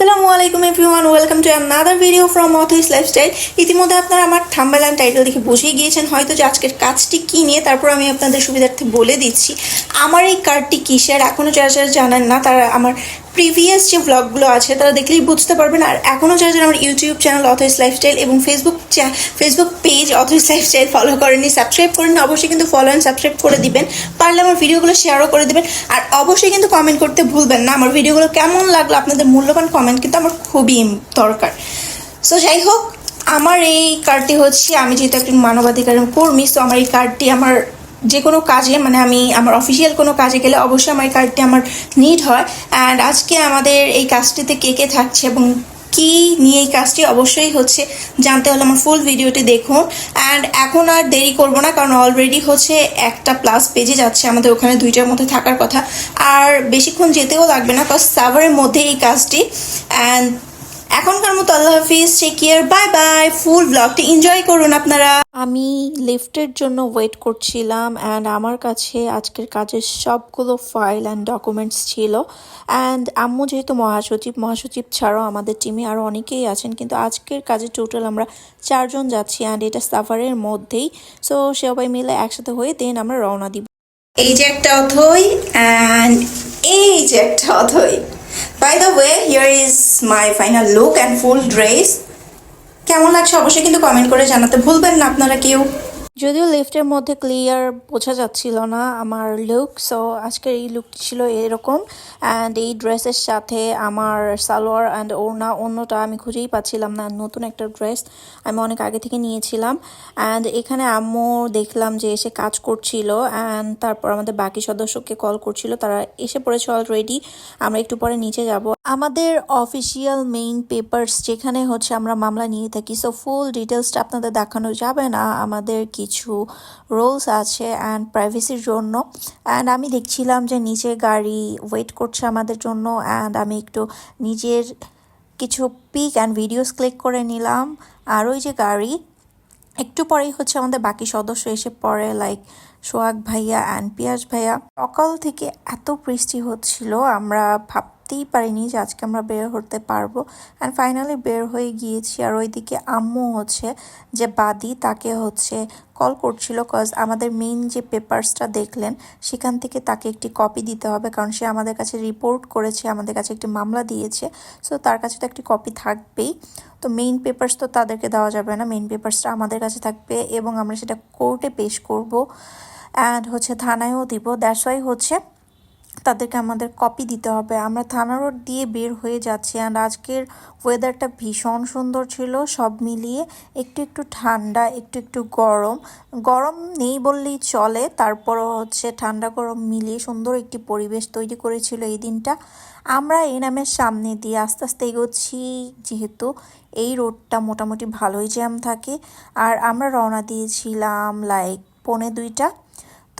আসসালামু আলাইকুম everyone, welcome to another video from Athoi's Lifestyle ইতিমধ্যে আপনারা আমার থাম্বেল অ্যান্ড টাইটেল দেখে বুঝেই গিয়েছেন, হয়তো যে আজকের কাজটি কী নিয়ে, তারপর আমি আপনাদের সুবিধার্থে বলে দিচ্ছি। আমার এই কার্ডটি কিসের এখনও যারা যারা জানেন না, তারা আমার প্রিভিয়াস যে ব্লগগুলো আছে, তারা দেখলেই বুঝতে পারবেন। আর এখনও যারা যারা আমার ইউটিউব চ্যানেল অথইস লাইফস্টাইল এবং Facebook Facebook page Athoi's Lifestyle follow করেননি সাবস্ক্রাইব করেন অবশ্যই কিন্তু ফলো অ্যান্ড সাবস্ক্রাইব করে দিবেন। পারলে আমার ভিডিওগুলো শেয়ারও করে দিবেন। আর অবশ্যই কিন্তু কমেন্ট করতে ভুলবেন না। আমার ভিডিওগুলো কেমন লাগল, আপনাদের মূল্যবান কমেন্ট কিন্তু আমার খুবই দরকার। সো যাই হোক, আমার এই কার্ডটি হচ্ছে, আমি যেহেতু একজন মানবাধিকার কর্মী সো আমার এই কার্ডটি আমার যে কোনো কাজে মানে আমি আমার অফিসিয়াল কোনো কাজে গেলে অবশ্যই আমার এই কার্ডটি আমার নিড হয়। অ্যান্ড আজকে আমাদের এই কাজটিতে কে কে থাকছে এবং কি নিয়ে এই কাজটি অবশ্যই হচ্ছে জানতে হলে আমার ফুল ভিডিওটি দেখুন। অ্যান্ড এখন আর দেরি করব না, কারণ অলরেডি হচ্ছে একটা প্লাস পেজে যাচ্ছে আমাদের ওখানে দুইটার মধ্যে থাকার কথা। আর বেশিক্ষণ যেতেও লাগবে না কজ সাভারের মধ্যে এই কাজটি। অ্যান্ড এখনকার মতো আল্লাহ হাফিজ take care bye bye full ব্লগটি এনজয় করুন আপনারা। আমি লিফটের জন্য ওয়েট করছিলাম অ্যান্ড আমার কাছে আজকের কাজের সবগুলো ফাইল অ্যান্ড ডকুমেন্টস ছিল। অ্যান্ড আম্মু যেহেতু মহাসচিব মহাসচিব ছাড়াও আমাদের টিমে আরও অনেকেই আছেন কিন্তু আজকের কাজে টোটাল আমরা চারজন যাচ্ছি অ্যান্ড এটা সাফারের মধ্যেই। সো সবাই মিলে একসাথে হয়ে দেন আমরা রওনা দিব। এই যে একটা অথই অ্যান্ড এই যে একটা Athoi. By the way here is my final look and full dress কেমন লাগছে অবশ্যই কিন্তু কমেন্ট করে জানাতে ভুলবেন না আপনারা কেউ। যদিও লিফটের মধ্যে ক্লিয়ার বোঝা যাচ্ছিল না আমার লুক সো আজকের এই লুকটি ছিল এরকম অ্যান্ড এই ড্রেসের সাথে আমার সালোয়ার অ্যান্ড ওড়না অন্যটা আমি খুঁজেই পাচ্ছিলাম না, নতুন একটা ড্রেস আমি অনেক আগে থেকে নিয়েছিলাম অ্যান্ড এখানে আম্মু দেখলাম যে এসে কাজ করছিল অ্যান্ড তারপর আমাদের বাকি সদস্যকে কল করছিল, তারা এসে পড়েছে অলরেডি আমরা একটু পরে নিচে যাব। আমাদের অফিসিয়াল মেইন পেপারস যেখানে হচ্ছে আমরা মামলা নিয়ে থাকি সো ফুল ডিটেলসটা আপনাদের দেখানো যাবে না, আমাদের কিছু রোলস আছে অ্যান্ড প্রাইভেসির জন্য। অ্যান্ড আমি দেখছিলাম যে নিচে গাড়ি ওয়েট করছে আমাদের জন্য অ্যান্ড আমি একটু নিজের কিছু পিক অ্যান্ড ভিডিওস ক্লিক করে নিলাম। আর ওই যে গাড়ি, একটু পরেই হচ্ছে আমাদের বাকি সদস্য এসে পড়ে লাইক সোহাগ ভাইয়া অ্যান্ড পিয়াস ভাইয়া। সকাল থেকে এত বৃষ্টি হচ্ছিল, আমরা ভাবতেই পারিনি যে আজকে আমরা বের হতে পারব। অ্যান্ড ফাইনালি বের হয়ে গিয়েছি আর ওইদিকে আম্মু হচ্ছে যে বাদি, তাকে হচ্ছে কল করছিল কজ আমাদের মেইন যে পেপারসটা দেখলেন, সেখান থেকে তাকে একটি কপি দিতে হবে। কারণ সে আমাদের কাছে রিপোর্ট করেছে, আমাদের কাছে একটি মামলা দিয়েছে। সো তার কাছে তো একটি কপি থাকবেই। তো মেইন পেপারস তো তাদেরকে দেওয়া যাবে না। মেইন পেপারসটা আমাদের কাছে থাকবে এবং আমরা সেটা কোর্টে পেশ করব। অ্যান্ড হচ্ছে থানায়ও দিব। দ্যাটস ওয়াই হচ্ছে তাদেরকে আমাদের কপি দিতে হবে। আমরা থানা রোড দিয়ে বের হয়ে যাচ্ছি আর আজকের ওয়েদারটা ভীষণ সুন্দর ছিল, সব মিলিয়ে একটু একটু ঠান্ডা, একটু একটু গরম। গরম নেই বললেই চলে, তারপরও হচ্ছে ঠান্ডা গরম মিলিয়ে সুন্দর একটি পরিবেশ তৈরি করেছিল এই দিনটা। আমরা এই নামের সামনে দিয়ে আস্তে আস্তে এগোচ্ছি, যেহেতু এই রোডটা মোটামুটি ভালোই জ্যাম থাকে। আর আমরা রওনা দিয়েছিলাম লাইক পৌনে দুইটা।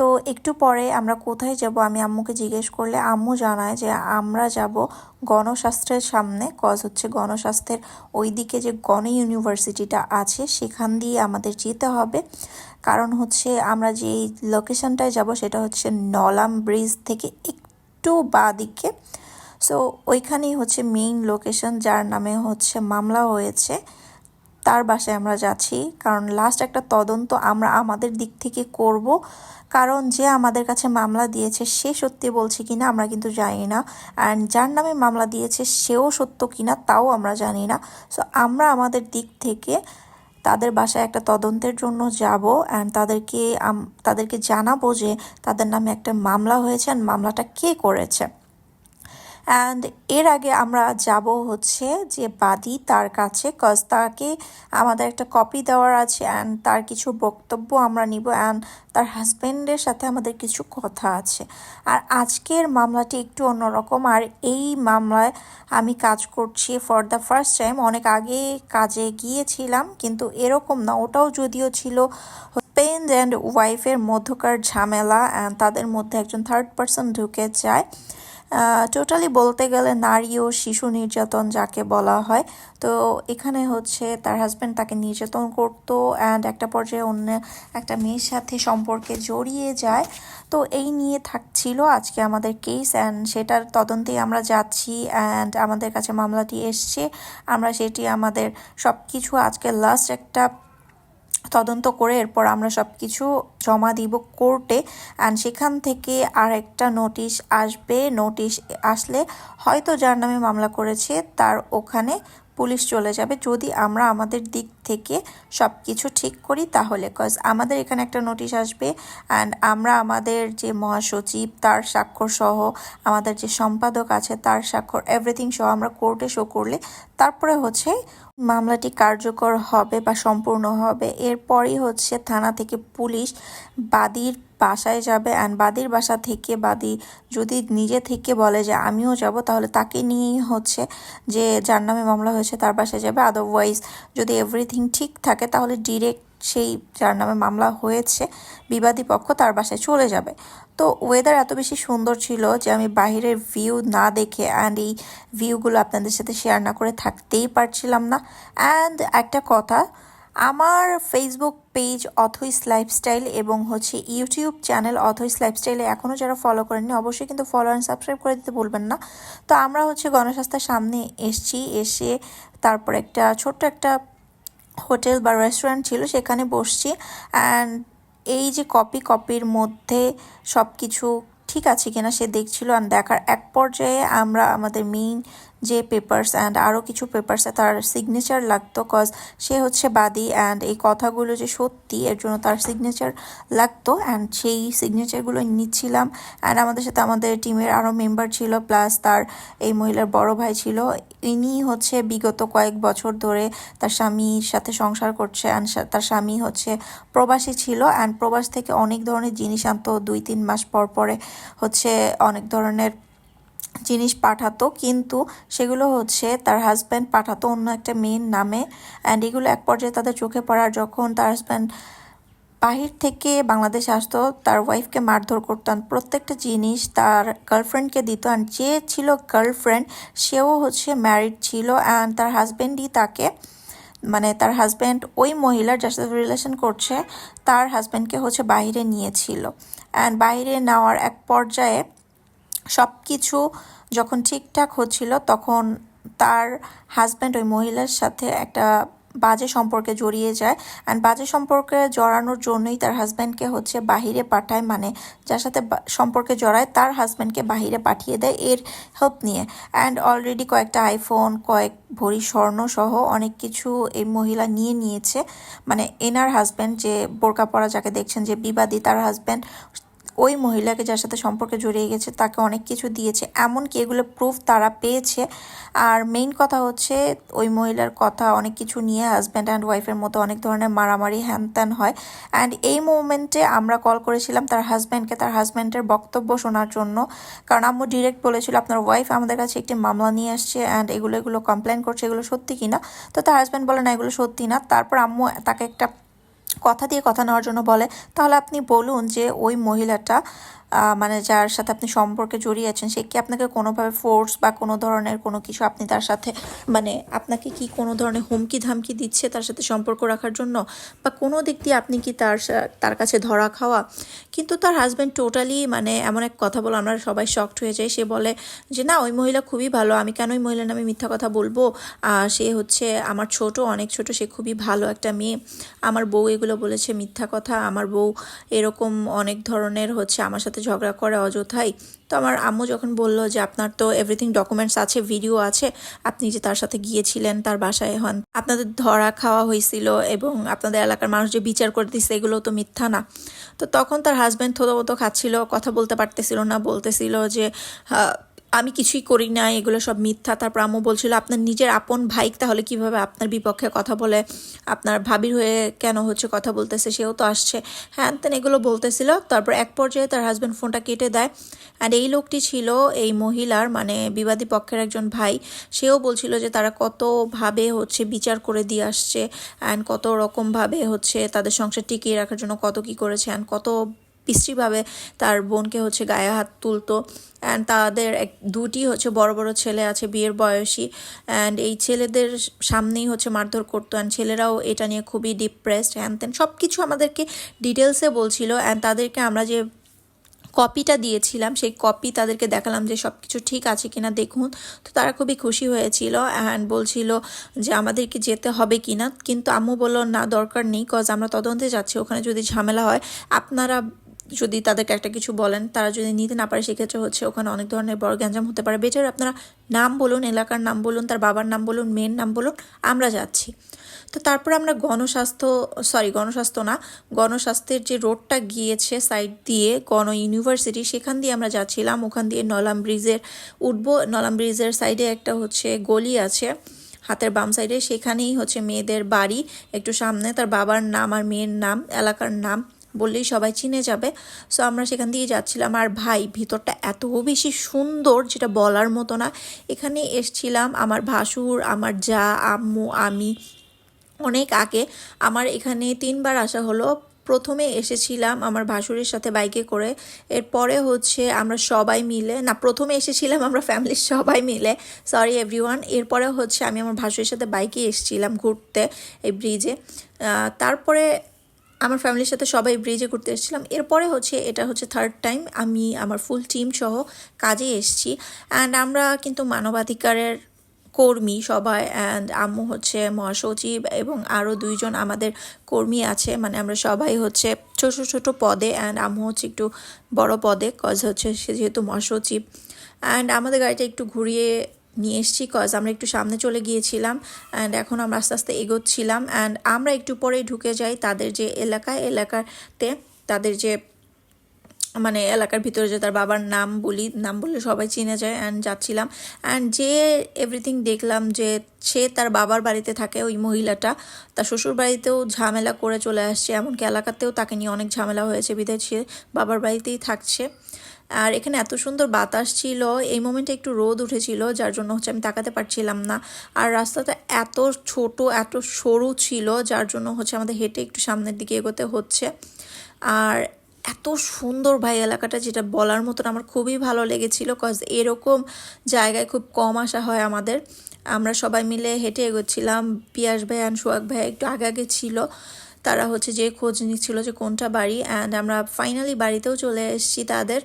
তো একটু পরে আমরা কোথায় যাব? আমি আম্মুকে জিজ্ঞেস করলে আম্মু জানায় যে আমরা যাব গণশাস্ত্রের সামনে। কজ হচ্ছে গণশাস্ত্রের ওই দিকে যে গণ ইউনিভার্সিটিটা আছে, সেখান দিয়ে আমাদের যেতে হবে। কারণ হচ্ছে আমরা যে লোকেশনটায় যাব, সেটা হচ্ছে নলাম ব্রিজ থেকে একটু বাঁ দিকে সো ওইখানেই হচ্ছে মেইন লোকেশন যার নামে হচ্ছে মামলা হয়েছে। তার বাসায় আমরা যাচ্ছি। কারণ লাস্ট একটা তদন্ত আমরা আমাদের দিক থেকে করব। কারণ যে আমাদের কাছে মামলা দিয়েছে, সে সত্যি বলছে কিনা আমরা কিন্তু জানি না। অ্যান্ড যার নামে মামলা দিয়েছে, সেও সত্য কিনা তাও আমরা জানি না। সো আমরা আমাদের দিক থেকে তাদের বাসায় একটা তদন্তের জন্য যাব। অ্যান্ড তাদেরকে তাদেরকে জানাব যে তাদের নামে একটা মামলা হয়েছে। অ্যান্ড মামলাটা কে করেছে? অ্যান্ড এর আগে আমরা যাব হচ্ছে যে বাদী তার কাছে কজ তাকে আমাদের একটা কপি দেওয়ার আছে অ্যান্ড তার কিছু বক্তব্য আমরা নিব অ্যান্ড তার হাজব্যান্ডের সাথে আমাদের কিছু কথা আছে। আর আজকের মামলাটি একটু অন্যরকম। আর এই মামলায় আমি কাজ করছি ফর দ্য ফার্স্ট টাইম অনেক আগে কাজে গিয়েছিলাম, কিন্তু এরকম না। ওটাও যদিও ছিল হাজব্যান্ড অ্যান্ড ওয়াইফের মধ্যকার ঝামেলা অ্যান্ড তাদের মধ্যে একজন থার্ড পার্সন ঢুকে যায়। টোটালি বলতে গেলে নারী ও শিশু নির্যাতন যাকে বলা হয়। তো এখানে হচ্ছে তার হাজব্যান্ড তাকে নির্যাতন করতো অ্যান্ড একটা পর্যায়ে অন্য একটা মেয়ের সাথে সম্পর্কে জড়িয়ে যায়। তো এই নিয়ে থাকছিল আজকে আমাদের কেস অ্যান্ড সেটার তদন্তেই আমরা যাচ্ছি অ্যান্ড আমাদের কাছে মামলাটি এসছে। আমরা সেটি আমাদের সব কিছু আজকে লাস্ট একটা তদন্ত করে এরপর আমরা সব কিছু জমা দিব কোর্টে। অ্যান্ড সেখান থেকে আর একটা নোটিশ আসবে। নোটিশ আসলে হয়তো যার নামে মামলা করেছে, তার ওখানে পুলিশ চলে যাবে। যদি আমরা আমাদের দিক থেকে সব কিছু ঠিক করি তাহলে কজ আমাদের এখানে একটা নোটিশ আসবে। অ্যান্ড আমরা আমাদের যে মহাসচিব, তার স্বাক্ষর সহ, আমাদের যে সম্পাদক আছে, তার স্বাক্ষর এভরিথিং সহ আমরা কোর্টে শো করলে, তারপরে হচ্ছে মামলাটি কার্যকর হবে বা সম্পূর্ণ হবে, এরপরই হচ্ছে থানা থেকে পুলিশ বাদীর বাসায় যাবে। অ্যান্ড বাদীর বাসা থেকে বাদী যদি নিজে থেকে বলে যে, আমিও যাব, তাহলে তাকে নিয়েই হচ্ছে যে, যার নামে মামলা হয়েছে তার বাসায় যাবে। আদারওয়াইজ যদি এভরিথিং ঠিক থাকে, তাহলে ডিরেক্ট সেই যার নামে মামলা হয়েছে, বিবাদী পক্ষ তার বাসায় চলে যাবে। তো ওয়েদার এত বেশি সুন্দর ছিল যে আমি বাইরের ভিউ না দেখে অ্যান্ড এই ভিউগুলো আপনাদের সাথে শেয়ার না করে থাকতেই পারছিলাম না। অ্যান্ড একটা কথা, আমার ফেসবুক পেজ অথইস লাইফস্টাইল এবং হচ্ছে ইউটিউব চ্যানেল অথইস লাইফস্টাইলে এখনও যারা ফলো করেননি, অবশ্যই কিন্তু ফলো অ্যান্ড সাবস্ক্রাইব করে দিতে ভুলবেন না। তো আমরা হচ্ছে গণস্বাস্থ্যের সামনে এসছি, এসে তারপর একটা ছোট্ট একটা হোটেল বা রেস্টুরেন্ট ছিল, সেখানে বসছি। অ্যান্ড এই যে কপি কপির মধ্যে সব কিছু ঠিক আছে কিনা সে দেখছিল। আর দেখার এক পর্যায়ে আমরা, আমাদের মেইন যে পেপার্স অ্যান্ড আরও কিছু পেপার্সে তার সিগনেচার লাগতো কজ সে হচ্ছে বাদী অ্যান্ড এই কথাগুলো যে সত্যি, এর জন্য তার সিগনেচার লাগতো অ্যান্ড সেই সিগনেচারগুলো নিচ্ছিলাম। অ্যান্ড আমাদের সাথে আমাদের টিমের আরও মেম্বার ছিল প্লাস তার এই মহিলার বড় ভাই ছিল। ইনি হচ্ছে বিগত কয়েক বছর ধরে তার স্বামীর সাথে সংসার করছে অ্যান্ড তার স্বামী হচ্ছে প্রবাসী ছিল অ্যান্ড প্রবাস থেকে অনেক ধরনের জিনিস আনতো। দুই তিন মাস পর পরে হচ্ছে অনেক ধরনের জিনিস পাঠাতো, কিন্তু সেগুলো হচ্ছে তার হাজব্যান্ড পাঠাতো অন্য একটা মেয়ের নামে অ্যান্ড এগুলো এক পর্যায়ে তাদের চোখে পড়ার যখন তার হাজব্যান্ড বাহির থেকে বাংলাদেশ আসতো, তার ওয়াইফকে মারধর করতাম প্রত্যেকটা জিনিস তার গার্লফ্রেন্ডকে দিত অ্যান্ড যে ছিল গার্লফ্রেন্ড সেও হচ্ছে ম্যারিড ছিল অ্যান্ড তার হাজব্যান্ডই তাকে মানে তার হাজব্যান্ড ওই মহিলার যার সাথে রিলেশন করছে, তার হাজব্যান্ডকে হচ্ছে বাইরে নিয়েছিল। অ্যান্ড বাইরে নেওয়ার এক পর্যায়ে সব কিছু যখন ঠিকঠাক হচ্ছিল, তখন তার হাজব্যান্ড ওই মহিলার সাথে একটা বাজে সম্পর্কে জড়িয়ে যায়। অ্যান্ড বাজে সম্পর্কে জড়ানোর জন্যই তার হাজব্যান্ডকে হচ্ছে বাহিরে পাঠায় মানে যার সাথে সম্পর্কে জড়ায়, তার হাজব্যান্ডকে বাহিরে পাঠিয়ে দেয় এর হেল্প নিয়ে। অ্যান্ড অলরেডি কয়েকটা আইফোন কয়েক ভরি স্বর্ণ সহ অনেক কিছু এই মহিলা নিয়ে নিয়েছে। মানে এনার হাজব্যান্ড যে বোরকা পরা, যাকে দেখছেন যে বিবাদী, তার হাজব্যান্ড ওই মহিলাকে যার সাথে সম্পর্কে জড়িয়ে গেছে, তাকে অনেক কিছু দিয়েছে। এমনকি এগুলো প্রুফ তারা পেয়েছে। আর মেইন কথা হচ্ছে, ওই মহিলার কথা অনেক কিছু নিয়ে হাজব্যান্ড অ্যান্ড ওয়াইফের মতো অনেক ধরনের মারামারি হ্যান ত্যান হয়। অ্যান্ড এই মোমেন্টে আমরা কল করেছিলাম তার হাজব্যান্ডকে তার হাজব্যান্ডের বক্তব্য শোনার জন্য। কারণ আম্মু ডিরেক্ট বলেছিল, আপনার ওয়াইফ আমাদের কাছে একটি মামলা নিয়ে আসছে অ্যান্ড এগুলো এগুলো কমপ্লেন করছে, এগুলো সত্যি কিনা? তো তার হাজব্যান্ড বলে, না, এগুলো সত্যি না। তারপর আম্মু তাকে একটা কথা দিয়ে কথা নেওয়ার জন্য বলে, তাহলে আপনি বলুন যে ওই মহিলাটা মানে যার সাথে আপনি সম্পর্কে জড়িয়ে আছেন, সে কি আপনাকে কোনোভাবে ফোর্স বা কোনো ধরনের কোনো কিছু আপনি তার সাথে মানে আপনাকে কি কোনো ধরনের হুমকি ধামকি দিচ্ছে তার সাথে সম্পর্ক রাখার জন্য? বা কোনো দিক দিয়ে আপনি কি তার তার কাছে ধরা খাওয়া? কিন্তু তার হাজব্যান্ড টোটালি মানে এমন এক কথা বলে, আমরা সবাই শক্ট হয়ে যাই, সে বলে যে, না, ওই মহিলা খুবই ভালো, আমি কেন ওই মহিলার নামে মিথ্যা কথা বলব? সে হচ্ছে আমার ছোট, অনেক ছোট, সে খুবই ভালো একটা মেয়ে, আমার বউ এগুলো বলেছে মিথ্যা কথা, আমার বউ এরকম অনেক ধরনের হচ্ছে আমার সাথে ঝগড়া করে অযথাই। তো আমার আম্মু যখন বলল যে, আপনার তো এভরিথিং ডকুমেন্টস আছে ভিডিও আছে, আপনি যে তার সাথে গিয়েছিলেন, তার বাসায় হন, আপনাদের ধরা খাওয়া হয়েছিল এবং আপনাদের এলাকার মানুষ যে বিচার করে দিচ্ছে এগুলো তো মিথ্যা না। তো তখন তার হাজব্যান্ড থোতো খাচ্ছিল, কথা বলতে পারতেছিল না, বলতেছিল যে আমি কিছুই করি না, এগুলো সব মিথ্যা। তারপর আম্মু বলছিল, আপনার নিজের আপন ভাই তাহলে কীভাবে আপনার বিপক্ষে কথা বলে? আপনার ভাবির হয়ে কেন হচ্ছে কথা বলতেছে? সেও তো আসছে। হ্যাঁ তেন এগুলো বলতেছিল। তারপর এক পর্যায়ে তার হাজব্যান্ড ফোনটা কেটে দেয়। অ্যান্ড এই লোকটি ছিল এই মহিলার মানে বিবাদী পক্ষের একজন ভাই। সেও বলছিল যে তারা কতভাবে হচ্ছে বিচার করে দিয়ে আসছে। অ্যান্ড কত রকমভাবে হচ্ছে তাদের সংসার টিকিয়ে রাখার জন্য কত কি করেছে। অ্যান্ড কত বিশ্রীভাবে তার বোনকে হচ্ছে গায়ে হাত তুলতো। অ্যান্ড তাদের এক, দুটি হচ্ছে বড় বড় ছেলে আছে, বিয়ের বয়সী। অ্যান্ড এই ছেলেদের সামনেই হচ্ছে মারধর করতো। অ্যান্ড ছেলেরাও এটা নিয়ে খুবই ডিপ্রেসড হ্যান তেন সব কিছু আমাদেরকে ডিটেলসে বলছিল। অ্যান্ড তাদেরকে আমরা যে কপিটা দিয়েছিলাম, সেই কপি তাদেরকে দেখালাম যে সব কিছু ঠিক আছে কিনা দেখুন। তো তারা খুবই খুশি হয়েছিল। অ্যান্ড বলছিল যে আমাদেরকে যেতে হবে কিনা। কিন্তু আম্মু বলল, না, দরকার নেই কজ আমরা তদন্তে যাচ্ছি। ওখানে যদি ঝামেলা হয়, আপনারা যদি তাদেরকে একটা কিছু বলেন, তারা যদি নিতে না পারে, সেক্ষেত্রে হচ্ছে ওখানে অনেক ধরনের বড় গ্যাঞ্জাম হতে পারে। বেটার আপনারা নাম বলুন, এলাকার নাম বলুন, তার বাবার নাম বলুন, মেয়ের নাম বলুন, আমরা যাচ্ছি। তো তারপর আমরা গণস্বাস্থ্য সরি গণস্বাস্থ্য না, গণস্বাস্থ্যের যে রোডটা গিয়েছে সাইড দিয়ে, গণ ইউনিভার্সিটি সেখান দিয়ে আমরা যাচ্ছিলাম। ওখান দিয়ে নলাম ব্রিজের উঠবো, নলাম ব্রিজের সাইডে একটা হচ্ছে গলি আছে, হাতের বাম সাইডে সেখানেই হচ্ছে মেয়েদের বাড়ি, একটু সামনে, তার বাবার নাম আর মেয়ের নাম, এলাকার নাম। বললেই সবাই চিনে যাবে। সো আমরা সেখান দিয়ে যাচ্ছিলাম। আর ভাই, ভিতরটা এত বেশি সুন্দর যেটা বলার মতো না। এখানে এসছিলাম আমার ভাসুর, আমার যা, আম্মু, আমি। অনেক আগে আমার এখানে তিনবার আসা হলো। প্রথমে এসেছিলাম আমার ভাসুরের সাথে বাইকে করে। এরপরে হচ্ছে আমরা সবাই মিলে, না, প্রথমে এসেছিলাম আমরা ফ্যামিলির সবাই মিলে। সরি এভরিওয়ান এরপরে হচ্ছে আমি আমার ভাসুরের সাথে বাইকে এসেছিলাম ঘুরতে এই ব্রিজে তারপরে আমার ফ্যামিলির সাথে সবাই ব্রিজে ঘুরতে এসেছিলাম। এরপরে হচ্ছে, এটা হচ্ছে থার্ড টাইম আমি আমার ফুল টিম সহ কাজে এসেছি। অ্যান্ড আমরা কিন্তু মানবাধিকারের কর্মী সবাই অ্যান্ড আম্মু হচ্ছে মহাসচিব এবং আরও দুইজন আমাদের কর্মী আছে। মানে আমরা সবাই হচ্ছে ছোট ছোট পদে অ্যান্ড আম্মু হচ্ছে একটু বড় পদে কজ হচ্ছে সে যেহেতু মহাসচিব। অ্যান্ড আমাদের গাড়িটা একটু ঘুরিয়ে নিয়ে এসেছি কজ আমরা একটু সামনে চলে গিয়েছিলাম অ্যান্ড এখন আমরা আস্তে আস্তে এগোচ্ছিলাম অ্যান্ড আমরা একটু পরেই ঢুকে যাই তাদের যে এলাকা, এলাকাতে তাদের যে মানে এলাকার ভিতরে যে তার বাবার নাম বলি, নাম বললে সবাই চিনে যায় অ্যান্ড যাচ্ছিলাম অ্যান্ড যে এভরিথিং দেখলাম যে সে তার বাবার বাড়িতে থাকে ওই মহিলাটা, তার শ্বশুর বাড়িতেও ঝামেলা করে চলে আসছে, এমনকি এলাকাতেও তাকে নিয়ে অনেক ঝামেলা হয়েছে, বিদেশে বাবার বাড়িতেই থাকছে। আর এখানে এত সুন্দর বাতাস ছিল, এই মোমেন্টে একটু রোদ উঠেছিল, যার জন্য হচ্ছে আমি তাকাতে পারছিলাম না। আর রাস্তাটা এত ছোট, এত সরু ছিল, যার জন্য হচ্ছে আমাদের হেঁটে একটু সামনের দিকে এগোতে হচ্ছে। আর এত সুন্দর ভাই এলাকাটা, যেটা বলার মতন আমার খুবই ভালো লেগেছিল কজ এরকম জায়গায় খুব কম আসা হয় আমাদের। আমরা সবাই মিলে হেঁটে এগোচ্ছিলাম, পিয়াস ভাই অ্যান্ড সোহাগ ভাই একটু আগে আগে ছিল। তারা হচ্ছে যে খোঁজ নিচ্ছিল যে কোনটা বাড়ি অ্যান্ড আমরা ফাইনালি বাড়িতেও চলে এসেছি তাদের।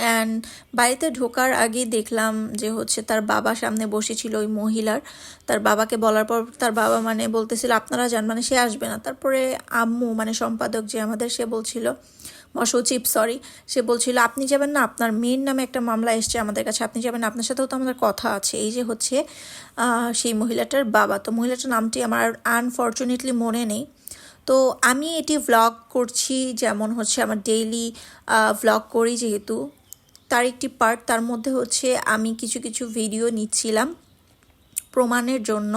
অ্যান্ড বাড়িতে ঢোকার আগেই দেখলাম যে হচ্ছে তার বাবা সামনে বসেছিল ওই মহিলার। তার বাবাকে বলার পর তার বাবা মানে বলতেছিল, আপনারা যান। মানে সে আসবে না। তারপরে আম্মু মানে সম্পাদক যে আমাদের, সে বলছিল মহাসচিব সরি, সে বলছিল, আপনি যাবেন না? আপনার মেয়ের নামে একটা মামলা এসছে আমাদের কাছে। আপনি যাবেন আপনার সাথেও তো আমাদের কথা আছে। এই যে হচ্ছে সেই মহিলাটার বাবা। তো মহিলাটার নামটি আমার আনফর্চুনেটলি মনে নেই। তো আমি এটি ভ্লগ করছি, যেমন হচ্ছে আমার ডেইলি ভ্লগ করি যেহেতু। তার একটি পার্ট তার মধ্যে হচ্ছে আমি কিছু কিছু ভিডিও নিচ্ছিলাম প্রমাণের জন্য।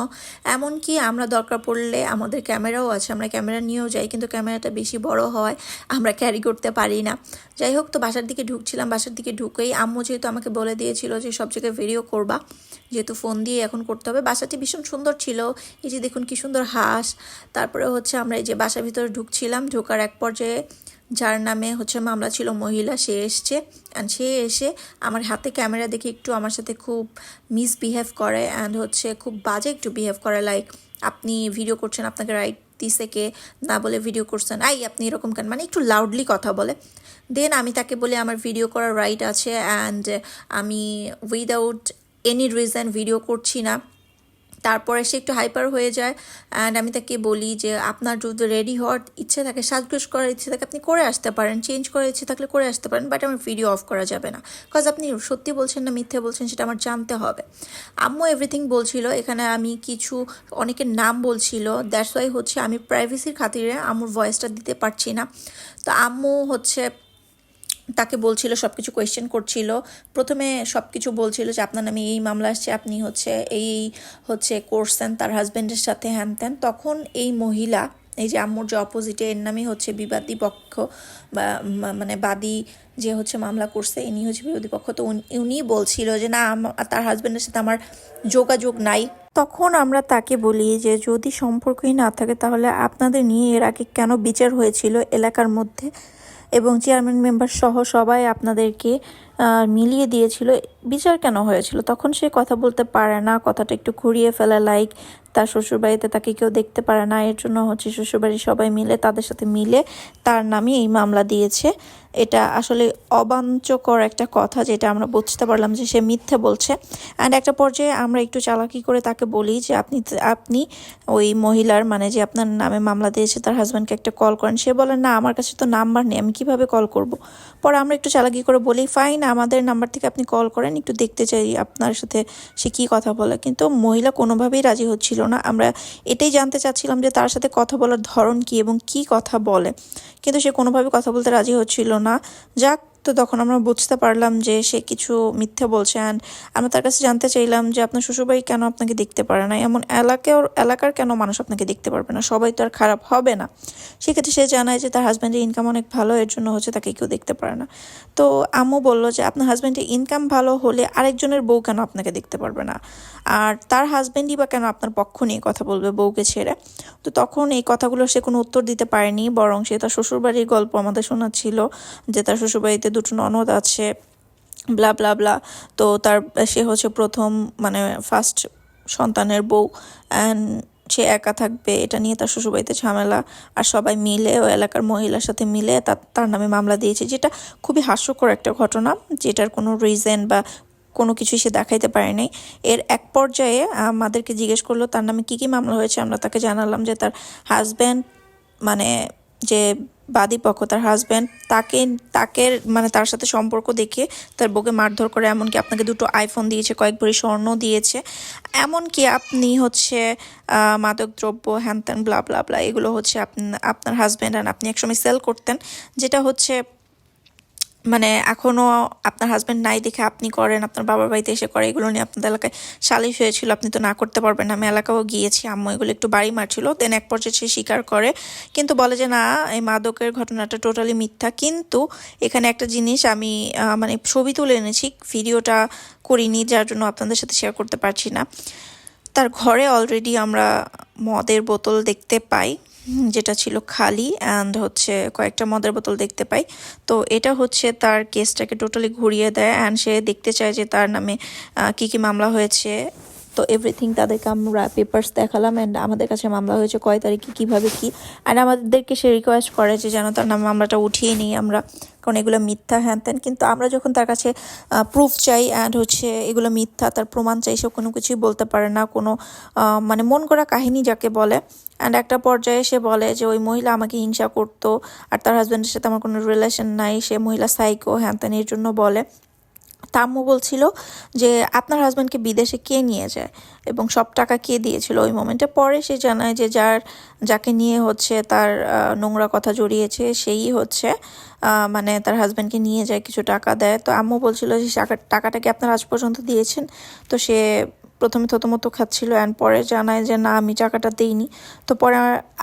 এমনকি আমরা দরকার পড়লে আমাদের ক্যামেরাও আছে, আমরা ক্যামেরা নিয়েও যাই, কিন্তু ক্যামেরাটা বেশি বড় হয় আমরা ক্যারি করতে পারি না। যাই হোক, তো বাসার দিকে ঢুকছিলাম, বাসার দিকে ঢুকেই আম্মু যেহেতু আমাকে বলে দিয়েছিল যে সব জায়গায় ভিডিও করবা, যেহেতু ফোন দিয়ে এখন করতে হবে। বাসাটি ভীষণ সুন্দর ছিল, এই যে দেখুন কি সুন্দর হাঁস। তারপরে হচ্ছে আমরা এই যে বাসার ভিতরে ঢুকছিলাম, ঢোকার এক পর্যায়ে যার নামে হচ্ছে মামলা ছিল মহিলা, সে এসছে। অ্যান্ড সে এসে আমার হাতে ক্যামেরা দেখে একটু আমার সাথে খুব মিসবিহেভ করে অ্যান্ড হচ্ছে খুব বাজে একটু বিহেভ করে। লাইক আপনি ভিডিও করছেন, আপনাকে রাইট দিছে কে? না বলে ভিডিও করছেন। আই, আপনি এরকম কেন? মানে একটু লাউডলি কথা বলে। দেন আমি তাকে বলে, আমার ভিডিও করার রাইট আছে অ্যান্ড আমি উইদাউট এনি রিজন ভিডিও করছি না। তারপরে সে একটু হাইপার হয়ে যায়। অ্যান্ড আমি তাকে বলি যে, আপনার যদি রেডি হওয়ার ইচ্ছে থাকে সাজগোজ করার ইচ্ছে থাকে, আপনি করে আসতে পারেন। চেঞ্জ করার ইচ্ছে থাকলে করে আসতে পারেন বাট আমার ভিডিও অফ করা যাবে না। কজ আপনি সত্যি বলছেন না, মিথ্যে বলছেন, সেটা আমার জানতে হবে। আম্মু এভরিথিং বলছিল। এখানে আমি কিছু, অনেকের নাম বলছিল। দ্যাটস ওয়াই হচ্ছে আমি প্রাইভেসির খাতিরে আম্মুর ভয়েসটা দিতে পারছি না। তো আম্মু হচ্ছে তাকে বলছিল সব কিছু কোয়েশ্চেন করছিল। প্রথমে সব কিছু বলছিল যে, আপনার নামে এই মামলা আসছে, আপনি হচ্ছে এই হচ্ছে করছেন, তার হাজব্যান্ডের সাথে হ্যান তখন এই মহিলা, এই যে আম্মুর যে অপোজিটে এর নামে হচ্ছে বিবাদী পক্ষ, বা মানে বাদী যে হচ্ছে মামলা করছে, ইনি হচ্ছে বিবাদী পক্ষ। তো উনি বলছিল যে, না তার হাজব্যান্ডের সাথে আমার যোগাযোগ নাই। তখন আমরা তাকে বলি যে, যদি সম্পর্কই না থাকে, তাহলে আপনাদের নিয়ে এর আগে কেন বিচার হয়েছিল এলাকার মধ্যে? এবং চেয়ারম্যান মেম্বার সহ সবাই আপনাদেরকে মিলিয়ে দিয়েছিল। বিচার কেন হয়েছিল? তখন সে কথা বলতে পারে না। কথাটা একটু ঘুরিয়ে ফেলা লাইক তার শ্বশুরবাড়িতে তাকে কেউ দেখতে পারে না। এর জন্য হচ্ছে শ্বশুরবাড়ির সবাই মিলে, তাদের সাথে মিলে তার নামে এই মামলা দিয়েছে। এটা আসলে অবাঞ্চকর একটা কথা যেটা আমরা বুঝতে পারলাম যে সে মিথ্যে বলছে। অ্যান্ড একটা পর্যায়ে আমরা একটু চালাকি করে তাকে বলি যে আপনি আপনি ওই মহিলার মানে যে আপনার নামে মামলা দিয়েছে, তার হাজব্যান্ডকে একটা কল করেন। সে বলেন না, আমার কাছে তো নাম্বার নেই, আমি কীভাবে কল করব? পরে আমরা একটু চালাকি করে বলি ফাইন আমাদের নাম্বার থেকে আপনি কল করেন, একটু দেখতে চাই আপনার সাথে সে কী কথা বলে। কিন্তু মহিলা কোনোভাবেই রাজি হচ্ছিল না। আমরা এটাই জানতে চাচ্ছিলাম যে তার সাথে কথা বলার ধরন কি এবং কি কথা বলে। কিন্তু সে কোনোভাবে কথা বলতে রাজি হচ্ছিল না। যাক তো তখন আমরা বুঝতে পারলাম যে সে কিছু মিথ্যে বলছে। অ্যান্ড আমরা তার কাছে জানতে চাইলাম যে আপনার শ্বশুরবাড়ি কেন আপনাকে দেখতে পারে না? এমন এলাকার এলাকার কেন মানুষ আপনাকে দেখতে পারবে না? সবাই তো আর খারাপ হবে না। সেক্ষেত্রে সে জানায় যে তার হাজব্যান্ডের ইনকাম অনেক ভালো, এর জন্য হচ্ছে তাকে কেউ দেখতে পারে না। তো আম্মু বলল যে আপনার হাজব্যান্ডের ইনকাম ভালো হলে আরেকজনের বউ কেন আপনাকে দেখতে পারবে না? আর তার হাজব্যান্ডই বা কেন আপনার পক্ষ নিয়ে কথা বলবে বউকে ছেড়ে? তো তখন এই কথাগুলো সে কোনো উত্তর দিতে পারেনি, বরং সে তার শ্বশুরবাড়ির গল্প আমাদের শোনাচ্ছিল যে তার শ্বশুরবাড়িতে দুটো ননদ আছে ব্লা ব্লা ব্লা তো তার, সে হচ্ছে প্রথম মানে ফার্স্ট সন্তানের বউ। অ্যান্ড সে একা থাকবে, এটা নিয়ে তার শ্বশুরবাড়িতে ঝামেলা। আর সবাই মিলে, ও এলাকার মহিলার সাথে মিলে তার তার নামে মামলা দিয়েছে, যেটা খুবই হাস্যকর একটা ঘটনা, যেটার কোনো রিজন বা কোনো কিছুই সে দেখাইতে পারে নাই। এর এক পর্যায়ে আমাদেরকে জিজ্ঞেস করল, তার নামে কী কী মামলা হয়েছে? আমরা তাকে জানালাম যে তার হাজব্যান্ড মানে যে বাদী পক্ষ, তার হাজব্যান্ড তাকে তাকে মানে তার সাথে সম্পর্ক দেখে তার বউকে মারধর করে, এমনকি আপনাকে দুটো আইফোন দিয়েছে, কয়েক ভরি স্বর্ণ দিয়েছে। এমনকি আপনি হচ্ছে মাদক দ্রব্য হ্যান ত্যান ব্লা ব্লা ব্লা এগুলো হচ্ছে আপনা- আপনার হাজব্যান্ড আর আপনি একসময় সেল করতেন, যেটা হচ্ছে মানে এখনও আপনার হাজব্যান্ড নাই দেখে আপনি করেন, আপনার বাবার বাড়িতে এসে করে, এগুলো নিয়ে আপনাদের এলাকায় সালিশ হয়েছিল, আপনি তো না করতে পারবেন আমি এলাকাও গিয়েছি, আম্মু এগুলো একটু বাড়ি মারছিল দেন এক পর্যায়ে সে স্বীকার করে, কিন্তু বলে যে না, এই মাদকের ঘটনাটা টোটালি মিথ্যা, কিন্তু এখানে একটা জিনিস আমি মানে ছবি তুলে এনেছি, ভিডিওটা করিনি, যার জন্য আপনাদের সাথে শেয়ার করতে পারছি না। তার ঘরে অলরেডি আমরা মদের বোতল দেখতে পাই। যেটা ছিল খালি অ্যান্ড হচ্ছে কয়েকটা মদের বোতল দেখতে পাই। তো এটা হচ্ছে তার কেসটাকে টোটালি ঘুরিয়ে দেয় অ্যান্ড সে দেখতে চায় যে তার নামে কি কি মামলা হয়েছে। তো এভরিথিং তাদেরকে আমরা পেপার্স দেখালাম অ্যান্ড আমাদের কাছে মামলা হয়েছে কয় তারিখে, কীভাবে কী? অ্যান্ড আমাদেরকে সে রিকোয়েস্ট করে যে যেন তার নামে মামলাটা উঠিয়ে নিই আমরা, কারণ এগুলো মিথ্যা, হ্যান ত্যান। কিন্তু আমরা যখন তার কাছে প্রুফ চাই অ্যান্ড হচ্ছে এগুলো মিথ্যা, তার প্রমাণ চাই, সে কোনো কিছুই বলতে পারে না, কোনো মানে মন করা কাহিনী যাকে বলে। অ্যান্ড একটা পর্যায়ে সে বলে যে ওই মহিলা আমাকে হিংসা করতো, আর তার হাজব্যান্ডের সাথে আমার কোনো রিলেশন নাই, সে মহিলা সাইকো হ্যান ত্যান, এর জন্য বলে। তাম্মু বলছিল যে, আপনার হাজব্যান্ডকে বিদেশে কে নিয়ে যায়? এবং সব টাকা কে দিয়েছিল? ওই মোমেন্টে পরে সে জানায় যে, যার, যাকে নিয়ে হচ্ছে তার নোংরা কথা জড়িয়েছে, সেই হচ্ছে মানে তার হাজব্যান্ডকে নিয়ে যায়, কিছু টাকা দেয়। তো আম্মু বলছিল যে টাকা, টাকাটা কি আপনার আজ পর্যন্ত দিয়েছেন? তো সে প্রথমে থতমতো খাচ্ছিল অ্যান্ড পরে জানায় যে, না, আমি টাকাটা দিইনি। তো পরে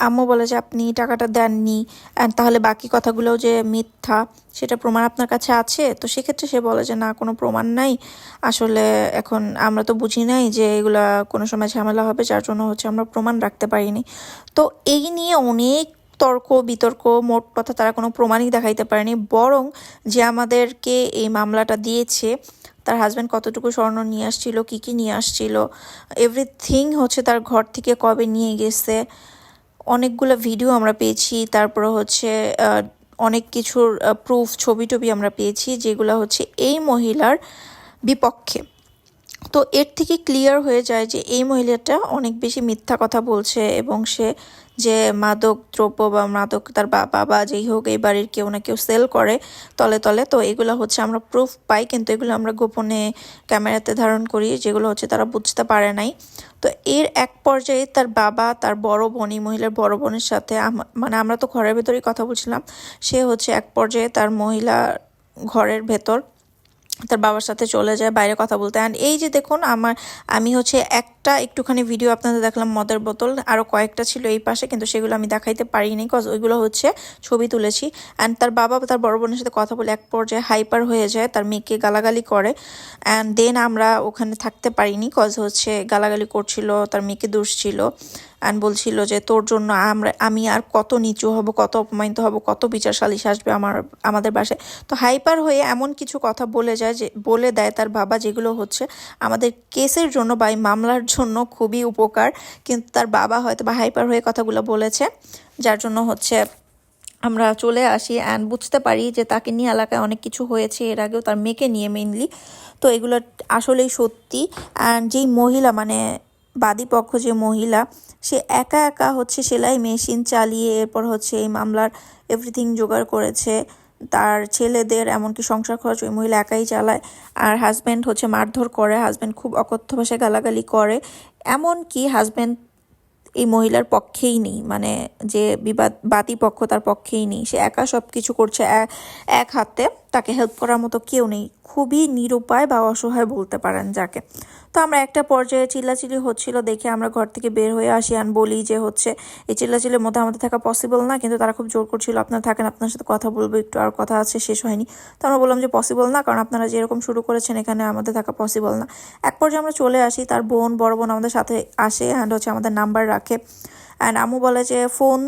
আম্মু বলে যে, আপনি টাকাটা দেননি। অ্যান্ড তাহলে বাকি কথাগুলোও যে মিথ্যা, সেটা প্রমাণ আপনার কাছে আছে? তো সেক্ষেত্রে সে বলে যে, না, কোনো প্রমাণ নাই। আসলে এখন আমরা তো বুঝি নাই যে, এগুলা কোনো সময় ঝামেলা হবে, যার জন্য হচ্ছে আমরা প্রমাণ রাখতে পারিনি। তো এই নিয়ে অনেক তর্ক, বিতর্ক, মোট কথা তারা কোনো প্রমাণই দেখাইতে পারেনি। বরং যে আমাদেরকে এই মামলাটা দিয়েছে, তার হাজব্যান্ড কতটুকু স্বর্ণ নিয়ে আসছিল, কী কী নিয়ে আসছিল এভরিথিং হচ্ছে তার ঘর থেকে কবে নিয়ে গেছে। অনেকগুলো ভিডিও আমরা পেয়েছি, তারপর হচ্ছে অনেক কিছুর প্রুফ ছবি টবি আমরা পেয়েছি, যেগুলো হচ্ছে এই মহিলার বিপক্ষে। তো এর থেকে ক্লিয়ার হয়ে যায় যে এই মহিলাটা অনেক বেশি মিথ্যা কথা বলছে এবং সে যে মাদক দ্রব্য বা মাদক তার বাবা বা যেই হোক এই বাড়ির কেউ না কেউ সেল করে তলে তলে। তো এগুলো হচ্ছে আমরা প্রুফ পাই, কিন্তু এগুলো আমরা গোপনে ক্যামেরাতে ধারণ করি, যেগুলো হচ্ছে তারা বুঝতে পারে নাই। তো এর এক পর্যায়ে তার বাবা, তার বড় বোন, এই মহিলার বড় বোনের সাথে মানে আমরা তো ঘরের ভেতরেই কথা বলছিলাম, সে হচ্ছে এক পর্যায়ে তার মহিলা ঘরের ভেতর তার বাবার সাথে চলে যায়, বাইরে কথা বলতে। অ্যান্ড এই যে দেখুন, আমার, আমি হচ্ছে একটা একটুখানি ভিডিও আপনাদের দেখলাম, মদের বোতল। আরও কয়েকটা ছিল এই পাশে, কিন্তু সেগুলো আমি দেখাইতে পারিনি কজ ওইগুলো হচ্ছে ছবি তুলেছি। অ্যান্ড তার বাবা তার বড় বোনের সাথে কথা বলে এক পর্যায়ে হাইপার হয়ে যায়, তার মেয়েকে গালাগালি করে। অ্যান্ড দেন আমরা ওখানে থাকতে পারিনি কজ হচ্ছে গালাগালি করছিল, তার মেয়েকে দুষ ছিল। অ্যান্ড বলছিল যে, তোর জন্য আমরা, আমি আর কত নিচু হব, কত অপমানিত হব, কত বিচার সালিশ আসবে আমার, আমাদের বাসায়? তো হাইপার হয়ে এমন কিছু কথা বলে যায় যে, বলে দেয় তার বাবা যেগুলো হচ্ছে আমাদের কেসের জন্য বা মামলার জন্য খুবই উপকার। কিন্তু তার বাবা হয়তো বা হাইপার হয়ে কথাগুলো বলেছে, যার জন্য হচ্ছে আমরা চলে আসি অ্যান্ড বুঝতে পারি যে তাকে নিয়ে এলাকায় অনেক কিছু হয়েছে, এর আগেও তার মেয়েকে নিয়ে মেইনলি তো এগুলো আসলেই সত্যি। অ্যান্ড যেই মহিলা মানে বাদীপক্ষ যে মহিলা, সে একা একা হচ্ছে সেলাই মেশিন চালিয়ে, এরপর হচ্ছে এই মামলার এভরিথিং জোগাড় করেছে। তার ছেলেদের এমনকি সংসার খরচ ওই মহিলা একাই চালায়। আর হাজব্যান্ড হচ্ছে মারধর করে হাজব্যান্ড খুব অকথ্য ভাষায় গালাগালি করে। এমনকি হাজব্যান্ড এই মহিলার পক্ষেই নেই মানে যে বিবাদ বাদী পক্ষ তার পক্ষেই নেই। সে একা সব কিছু করছে এক হাতে। তাকে হেল্প করার মতো কেউ নেই। খুবই নিরুপায় বা অসহায় বলতে পারেন যাকে। তো আমরা একটা পর্যায়ে চিল্লাচিল্লি হচ্ছিল দেখে আমরা ঘর থেকে বের হয়ে আসি আর বলি যে হচ্ছে, এই চিল্লাচিল্লির মধ্যে আমাদের থাকা পসিবল না, কিন্তু তারা খুব জোর করছিল, আপনারা থাকেন, আপনার সাথে কথা বলব, একটু আর কথা আছে, শেষ হয়নি। তো আমরা বললাম যে পসিবল না, কারণ আপনারা যেরকম শুরু করেছেন এখানে আমাদের থাকা পসিবল না। এক পর্যায়ে আমরা চলে আসি, তার বোন, বড় বোন আমাদের সাথে আসে অ্যান্ড হচ্ছে আমাদের নাম্বার রাখে। অ্যান্ড আমু বলে যে, ফোন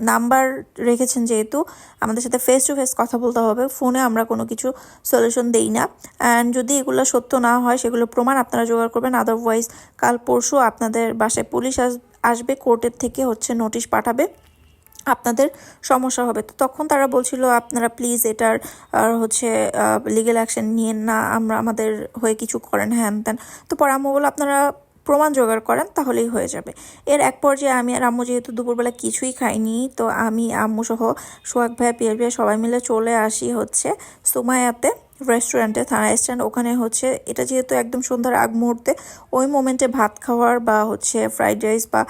নাম্বার রেখেছেন যেহেতু, আমাদের সাথে ফেস টু ফেস কথা বলতে হবে ফোনে আমরা কোনো কিছু সলিউশন দেই না। অ্যান্ড যদি এগুলো সত্য না হয়, সেগুলো প্রমাণ আপনারা জোগাড় করবেন আদারওয়াইজ কাল পরশু আপনাদের বাসায় পুলিশ আস- আসবে কোর্টের থেকে হচ্ছে নোটিশ পাঠাবে, আপনাদের সমস্যা হবে। তো তখন তারা বলছিল, আপনারা প্লিজ এটার আর হচ্ছে লিগেল অ্যাকশন নিয়েন না, আমরা, আমাদের হয়ে কিছু করেন, হ্যান ত্যান। তো পরে আপনারা প্রমাণ জোগাড় করেন, তাহলেই হয়ে যাবে। এর এক পর্যায়ে আমি আর আম্মু যেহেতু দুপুরবেলা কিছুই খাইনি, তো আমি আম্মু সহ সোহাগ ভাইয়া পিয়ার ভাইয়া সবাই মিলে চলে আসি হচ্ছে সুমায়াতে রেস্টুরেন্টে থানা স্ট্যান্ড ওখানে হচ্ছে, এটা যেহেতু একদম সন্ধ্যার আগ মুহূর্তে, ওই মোমেন্টে ভাত খাওয়ার বা হচ্ছে ফ্রাইড রাইস বা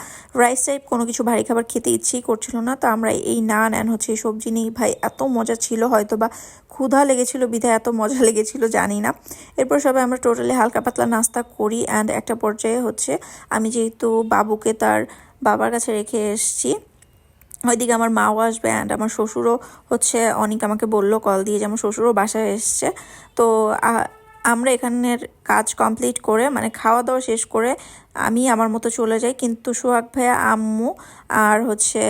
রাইস টাইপ কোনো কিছু ভারী খাবার খেতে ইচ্ছেই করছিল না। তো আমরা এই নান অ্যান্ড হচ্ছে সবজি নিয়ে, ভাই, এত মজা ছিল হয়তো বা ক্ষুধা লেগেছিল বিধায় এত মজা লেগেছিল, জানি না। এরপর সবাই আমরা টোটালি হালকা পাতলা নাস্তা করি অ্যান্ড একটা পর্যায়ে হচ্ছে, আমি যেহেতু বাবুকে তার বাবার কাছে রেখে এসেছি ওইদিকে আমার মাও আসবে অ্যান্ড আমার শ্বশুরও হচ্ছে অনেক আমাকে বলল কল দিয়ে যে আমার শ্বশুরও বাসায় এসছে। তো আমরা এখানের কাজ কমপ্লিট করে মানে খাওয়া দাওয়া শেষ করে আমি আমার মতো চলে যাই। কিন্তু সোহাগ ভাইয়া, আম্মু আর হচ্ছে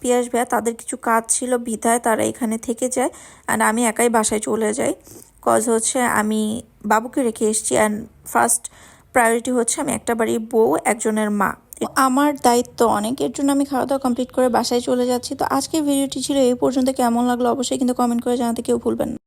পিয়াস ভাইয়া, তাদের কিছু কাজ ছিল বিধায় তারা এখানে থেকে যায় অ্যান্ড আমি একাই বাসায় চলে যাই। কজ হচ্ছে আমি বাবুকে রেখে এসেছি অ্যান্ড ফার্স্ট প্রায়োরিটি হচ্ছে আমি একটা বাড়ির বউ, একজনের মা। আমার দায়িত্ব অনেকের জন্য আমি খাওয়া দাওয়া কমপ্লিট করে বাসায় চলে যাচ্ছি। তো আজকে ভিডিওটি ছিল এই পর্যন্ত। কেমন লাগল অবশ্যই কিন্তু কমেন্ট করে জানাতে কেউ ভুলবেন না।